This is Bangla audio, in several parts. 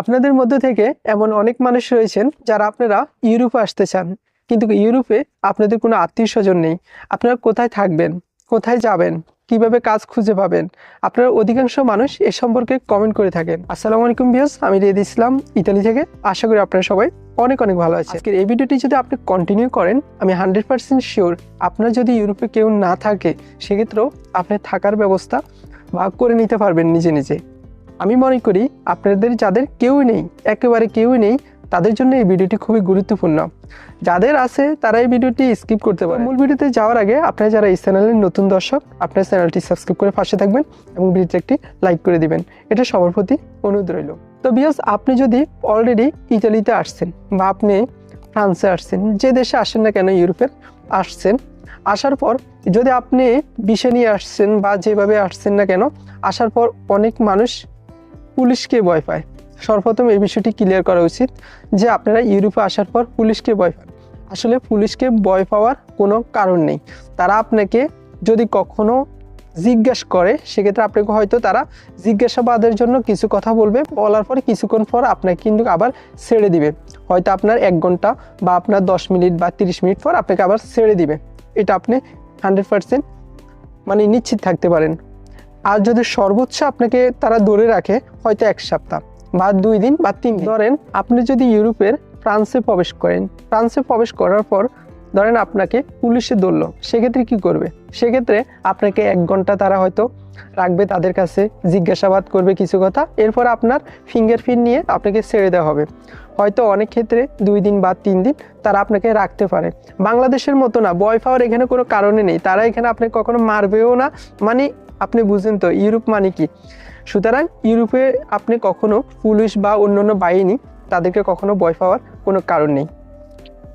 আপনাদের মধ্যে থেকে এমন অনেক মানুষ রয়েছেন যারা আপনারা ইউরোপে আসতে চান। কিন্তু ইউরোপে আপনাদের কোনো আত্মীয় স্বজন নেই। আপনারা কোথায় থাকবেন? কোথায় যাবেন? কীভাবে কাজ খুঁজে পাবেন? আপনারা অধিকাংশ মানুষ এ সম্পর্কে কমেন্ট করে থাকেন। আসসালামু আলাইকুম বিয়স আমি রেদ ইসলাম, ইতালি থেকে। আশা করি আপনারা সবাই অনেক অনেক ভালো আছে আজকের এই ভিডিওটি যদি আপনি কন্টিনিউ করেন, আমি হান্ড্রেড পার্সেন্ট শিওর আপনার যদি ইউরোপে কেউ না থাকে, সেক্ষেত্রেও আপনি থাকার ব্যবস্থা ভাগ করে নিতে পারবেন নিজে নিজে। আমি মনে করি আপনাদের যাদের কেউই নেই, একেবারে কেউই নেই, তাদের জন্য এই ভিডিওটি খুবই গুরুত্বপূর্ণ। যাদের আছে, তারা এই ভিডিওটি স্কিপ করতে পারে। মূল ভিডিওতে যাওয়ার আগে আপনারা যারা এই চ্যানেলের নতুন দর্শক, আপনার চ্যানেলটি সাবস্ক্রাইব করে পাশে থাকবেন এবং ভিডিওটি একটি লাইক করে দিবেন। এটা সবার প্রতি অনুরোধ রইল। তো বিয়স আপনি যদি অলরেডি ইতালিতে আসছেন বা আপনি ফ্রান্সে আসছেন, যে দেশে আসেন না কেন ইউরোপের আসছেন, আসার পর যদি আপনি বিষে নিয়ে আসছেন বা যেভাবে আসছেন না কেন, আসার পর অনেক মানুষ পুলিশকে ভয় পায়। সর্বপ্রথম এই বিষয়টি ক্লিয়ার করা উচিত যে আপনারা ইউরোপে আসার পর পুলিশকে ভয় পান। আসলে পুলিশকে ভয় পাওয়ার কোনো কারণ নেই। তারা আপনাকে যদি কখনো জিজ্ঞেস করে, সেক্ষেত্রে আপনাকে হয়তো তারা জিজ্ঞাসাবাদের জন্য কিছু কথা বলবে, বলার পর কিছুক্ষণ পর আপনাকে কিন্তু আবার ছেড়ে দিবে। হয়তো আপনার এক ঘণ্টা বা আপনার দশ মিনিট বা তিরিশ মিনিট পর আপনাকে আবার ছেড়ে দিবে। এটা আপনি হান্ড্রেড পারসেন্ট মানে নিশ্চিত থাকতে পারেন। আর যদি সর্বোচ্চ আপনাকে তারা ধরে রাখে, হয়তো এক সপ্তাহ বা দুই দিন বা তিন ধরেন আপনি যদি ইউরোপের ফ্রান্সে প্রবেশ করেন, ফ্রান্সে প্রবেশ করার পর ধরেন আপনাকে পুলিশে ধরলো, সেক্ষেত্রে কি করবে? সেক্ষেত্রে আপনাকে এক ঘণ্টা তারা হয়তো রাখবে তাদের কাছে, জিজ্ঞাসাবাদ করবে কিছু কথা, এরপর আপনার ফিঙ্গারপ্রিন্ট নিয়ে আপনাকে ছেড়ে দেওয়া হবে। হয়তো অনেক ক্ষেত্রে দুই দিন বা তিন দিন তারা আপনাকে রাখতে পারে। বাংলাদেশের মতো না বয় পাওয়ার এখানে কোনো কারণে নেই। তারা এখানে আপনাকে কখনো মারবেও না মানে আপনি বুঝেন তো, ইউরোপ মানে কি? সুতরাং ইউরোপে আপনি কখনো পুলিশ বা অন্যান্য বাহিনী তাদেরকে কখনো ভয় পাওয়ার কোনো কারণ নেই।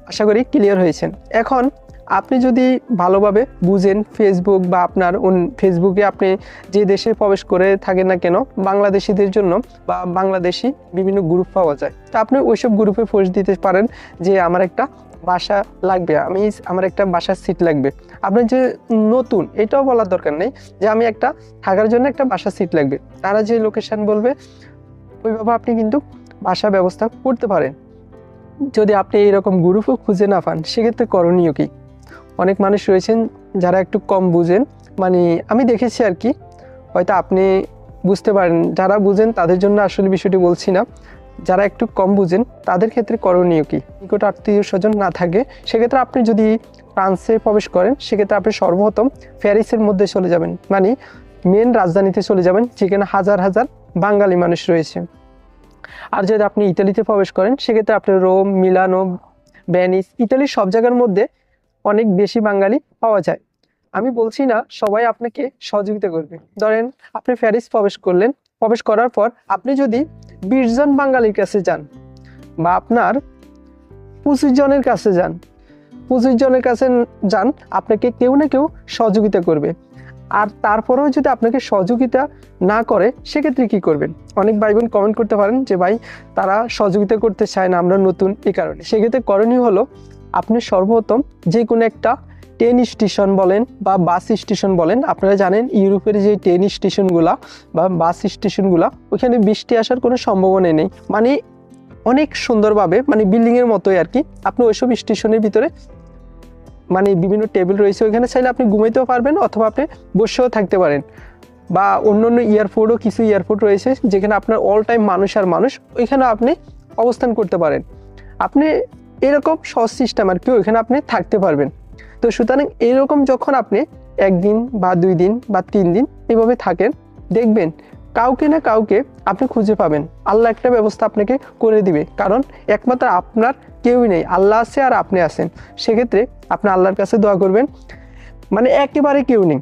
আশা করি ক্লিয়ার হয়েছেন। এখন আপনি যদি ভালোভাবে বুঝেন ফেসবুক বা আপনার ফেসবুকে আপনি যে দেশে প্রবেশ করে থাকেন না কেন, বাংলাদেশিদের জন্য বা বাংলাদেশি বিভিন্ন গ্রুপ পাওয়া যায়। তা আপনি ওইসব গ্রুপে পোস্ট দিতে পারেন যে, আমার একটা বাসা লাগবে, আমি আমার একটা বাসার সিট লাগবে। আপনার যে নতুন, এটাও বলার দরকার নেই যে আমি একটা, থাকার জন্য একটা বাসার সিট লাগবে। তারা যে লোকেশন বলবে, ওইভাবে আপনি কিন্তু বাসা ব্যবস্থা করতে পারেন। যদি আপনি এইরকম গ্রুপও খুঁজে না পান, সেক্ষেত্রে করণীয় কি? অনেক মানুষ রয়েছেন যারা একটু কম বুঝেন মানে আমি দেখেছি আর কি। হয়তো আপনি বুঝতে পারেন, যারা বুঝেন তাদের জন্য আসলে বিষয়টি বলছি না। যারা একটু কম বুঝেন, তাদের ক্ষেত্রে করণীয় কি? নিকট আত্মীয় স্বজন না থাকে, সেক্ষেত্রে আপনি যদি ফ্রান্সে প্রবেশ করেন, সেক্ষেত্রে আপনি সর্বপ্রথম প্যারিসের মধ্যে চলে যাবেন। মানে মেন রাজধানীতে চলে যাবেন, যেখানে হাজার হাজার বাঙালি মানুষ রয়েছে। আর যদি আপনি ইতালিতে প্রবেশ করেন, সেক্ষেত্রে আপনি রোম, মিলানো ভ্যানিস ইতালির সব জায়গার মধ্যে অনেক বেশি বাঙালি পাওয়া যায়। আমি বলছি না, সবাই আপনাকে সহযোগিতা করবে। ধরেন আপনি প্যারিস প্রবেশ করলেন প্রবেশ করার পর আপনি যদি বিশ জন বাঙালির কাছে যান বা আপনার পঁচিশ জনের কাছে যান, পঁচিশ জনের কাছে যান, আপনাকে কেউ না কেউ সহযোগিতা করবে। আর তারপরেও যদি আপনাকে সহযোগিতা না করে, সেক্ষেত্রে কি করবেন? অনেক ভাই বোন কমেন্ট করতে পারেন যে, ভাই, তারা সহযোগিতা করতে চায় না, আমরা নতুন। এই কারণে। সেক্ষেত্রে করণীয় হলো, আপনি সর্বপ্রথম যে কোনো একটা ট্রেন স্টেশন বলেন বা বাস স্টেশন বলেন, আপনারা জানেন ইউরোপের যে ট্রেন স্টেশনগুলা বা বাস স্টেশনগুলা ওখানে বৃষ্টি আসার কোনো সম্ভাবনা নেই। মানে অনেক সুন্দরভাবে মানে বিল্ডিংয়ের মতোই আর কি আপনি ওইসব স্টেশনের ভিতরে মানে বিভিন্ন টেবিল রয়েছে, ওইখানে চাইলে আপনি ঘুমাইতেও পারবেন অথবা আপনি বসেও থাকতে পারেন। বা অন্য অন্য এয়ারপোর্টও কিছু এয়ারপোর্ট রয়েছে, যেখানে আপনার অল টাইম মানুষ আর মানুষ ওইখানে আপনি অবস্থান করতে পারেন। আপনি এরকম সহজ সিস্টেম আর কি ওইখানে আপনি থাকতে পারবেন। তো সুতরাং এরকম যখন আপনি একদিন বা দুই দিন বা তিন দিন এভাবে থাকেন, দেখবেন কাউকে না কাউকে আপনি খুঁজে পাবেন। আল্লাহ একটা ব্যবস্থা আপনাকে করে দিবে। কারণ একমাত্র আপনার কেউই নেই, আল্লাহ আছে আর আপনি আছেন। সেক্ষেত্রে আপনি আল্লাহর কাছে দোয়া করবেন। মানে একেবারে কেউ নেই।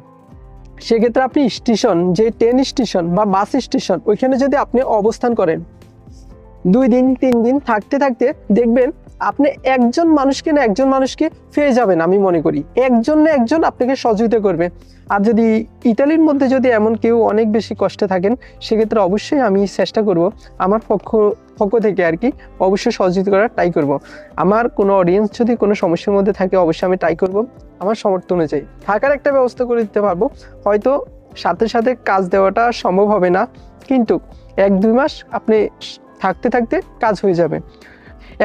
সেক্ষেত্রে আপনি স্টেশন, যে ট্রেন স্টেশন বা বাস স্টেশন ওইখানে যদি আপনি অবস্থান করেন, দুই দিন, তিন দিন থাকতে থাকতে দেখবেন আপনি একজন মানুষকে না একজন মানুষকে পেয়ে যাবেন, আমি মনে করি। একজন না একজন আপনাকে সহযোগিতা করবে। আর যদি ইতালির মধ্যে যদি এমন কেউ অনেক বেশি কষ্টে থাকেন, সেক্ষেত্রে অবশ্যই আমি চেষ্টা করব, আমার পক্ষ পক্ষ থেকে আর কি অবশ্যই সহযোগিতা করার ট্রাই করব। আমার কোনো অডিয়েন্স যদি কোনো সমস্যার মধ্যে থাকে, অবশ্যই আমি ট্রাই করব। আমার সমর্থন অনুযায়ী। থাকার একটা ব্যবস্থা করে দিতে পারব। হয়তো সাথে সাথে কাজ দেওয়াটা সম্ভব হবে না, কিন্তু এক দুই মাস আপনি থাকতে থাকতে কাজ হয়ে যাবে।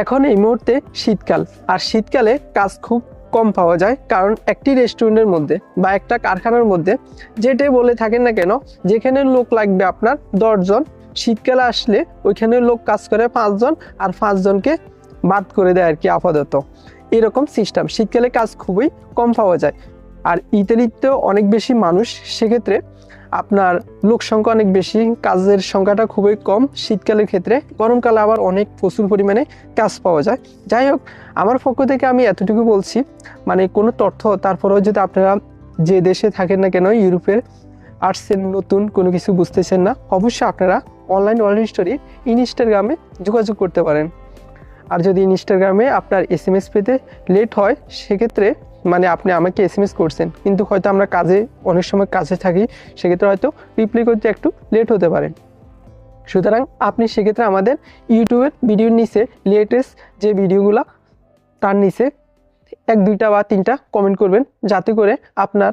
এখন এই মুহূর্তে শীতকাল। আর শীতকালে কাজ খুব কম পাওয়া যায় কারণ একটি রেস্টুরেন্টের মধ্যে বা একটা কারখানার মধ্যে যেটাই বলে থাকেন না কেন, যেখানে লোক লাগবে আপনার দশজন, শীতকালে আসলে ওইখানে লোক কাজ করে পাঁচজন আর পাঁচজনকে বাদ করে দেয় আর কি আপাতত। এরকম সিস্টেম শীতকালে কাজ খুবই কম পাওয়া যায়। আর ইতালিতেও অনেক বেশি মানুষ সেক্ষেত্রে আপনার লোক সংখ্যা অনেক বেশি, কাজের সংখ্যাটা খুবই কম। শীতকালের ক্ষেত্রে গরমকালে আবার অনেক প্রচুর পরিমাণে কাজ পাওয়া যায়। যাই হোক, আমার পক্ষ থেকে আমি এতটুকু বলছি মানে কোনো তথ্য, তারপরেও যদি আপনারা যে দেশে থাকেন না কেন, ইউরোপের আসছেন নতুন, কোনো কিছু বুঝতেছেন না, অবশ্যই আপনারা অনলাইন ওয়ার্ল্ড স্টোরি ইনস্টাগ্রামে যোগাযোগ করতে পারেন। আর যদি ইনস্টাগ্রামে আপনার এস এম এস পেতে লেট হয়, সেক্ষেত্রে মানে আপনি আমাকে এস এম এস করছেন, কিন্তু হয়তো আমরা কাজে, অনেক সময় কাজে থাকি, সেক্ষেত্রে হয়তো রিপ্লাই করতে একটু লেট হতে পারে। সুতরাং আপনি সেক্ষেত্রে আমাদের ইউটিউবের ভিডিওর নিচে লেটেস্ট যে ভিডিওগুলো তার নিচে এক, দুইটা বা তিনটা কমেন্ট করবেন, যাতে করে আপনার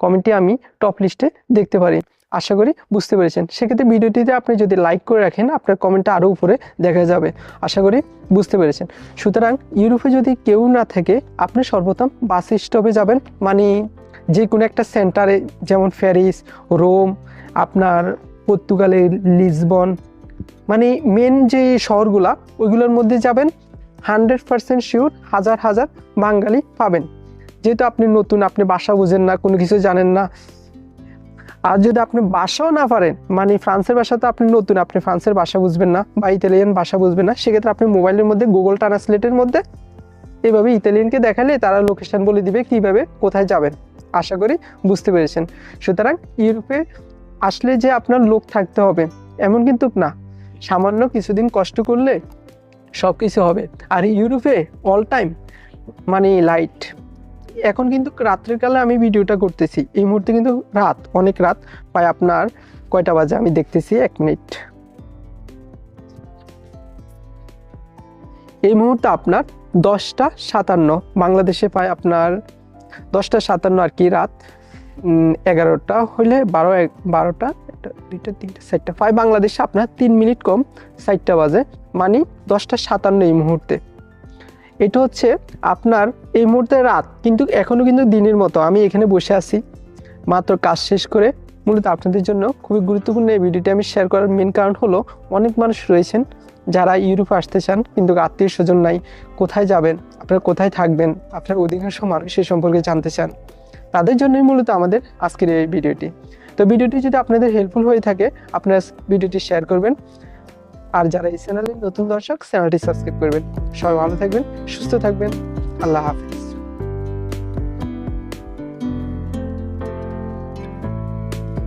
কমেন্টটি আমি টপ লিস্টে দেখতে পারি। আশা করি বুঝতে পেরেছেন। সেক্ষেত্রে ভিডিওটিতে আপনি যদি লাইক করে রাখেন, আপনার কমেন্টটা আরও উপরে দেখা যাবে। আশা করি বুঝতে পেরেছেন। সুতরাং ইউরোপে যদি কেউ না থাকে, আপনি সর্বপ্রথম বাস স্টপে যাবেন। মানে যে কোনো একটা সেন্টারে যেমন প্যারিস, রোম, আপনার পর্তুগালের লিসবন মানে মেন যে শহরগুলা, ওইগুলোর মধ্যে যাবেন। হান্ড্রেড পারসেন্ট শিওর হাজার হাজার বাঙালি পাবেন। যেহেতু আপনি নতুন, আপনি বাসা বোঝেন না, কোনো কিছু জানেন না আর যদি আপনি ভাষাও না পারেন মানে ফ্রান্সের ভাষা তো আপনি নতুন, আপনি ফ্রান্সের ভাষা বুঝবেন না বা ইতালিয়ান ভাষা বুঝবেন না, সেক্ষেত্রে আপনি মোবাইলের মধ্যে গুগল ট্রান্সলেটের মধ্যে এভাবে ইতালিয়ানকে দেখালে তারা লোকেশান বলে দিবে কীভাবে কোথায় যাবেন। আশা করি বুঝতে পেরেছেন। সুতরাং ইউরোপে আসলে যে আপনার লোক থাকতে হবে, এমন কিন্তু না। সামান্য কিছুদিন কষ্ট করলে সব কিছু হবে। আর ইউরোপে অল টাইম মানে লাইট এখন কিন্তু রাত্রের কালে আমি ভিডিওটা করতেছি। এই মুহূর্তে কিন্তু রাত, অনেক রাত, প্রায় আপনার কয়টা বাজে আমি দেখতেছি, এক মিনিট। এই মুহূর্তে আপনার দশটা সাতান্ন, বাংলাদেশে পায় আপনার দশটা সাতান্ন আর কি রাত এগারোটা হইলে বারো বারোটা দুইটা, তিনটা, চারটা পায় বাংলাদেশে আপনার তিন মিনিট কম, চারটা বাজে মানে দশটা সাতান্ন এই মুহূর্তে। এটা হচ্ছে আপনার এই মুহূর্তে রাত, কিন্তু এখনও কিন্তু দিনের মতো। আমি এখানে বসে আছি। মাত্র কাজ শেষ করে মূলত আপনাদের জন্য খুবই গুরুত্বপূর্ণ এই ভিডিওটি আমি শেয়ার করার মেন কারণ হলো অনেক মানুষ রয়েছেন যারা ইউরোপে আসতে চান, কিন্তু আত্মীয় স্বজন নাই। কোথায় যাবেন? আপনারা কোথায় থাকবেন? আপনার অধিকাংশ মানুষ সে সম্পর্কে জানতে চান। তাদের জন্যই মূলত আমাদের আজকের এই ভিডিওটি। তো ভিডিওটি যদি আপনাদের হেল্পফুল হয়ে থাকে, আপনারা ভিডিওটি শেয়ার করবেন। আর যারা এই চ্যানেলে নতুন দর্শক চ্যানেলটি সাবস্ক্রাইব করবেন। সবাই ভালো থাকবেন, সুস্থ থাকবেন। আল্লাহ হাফিজ।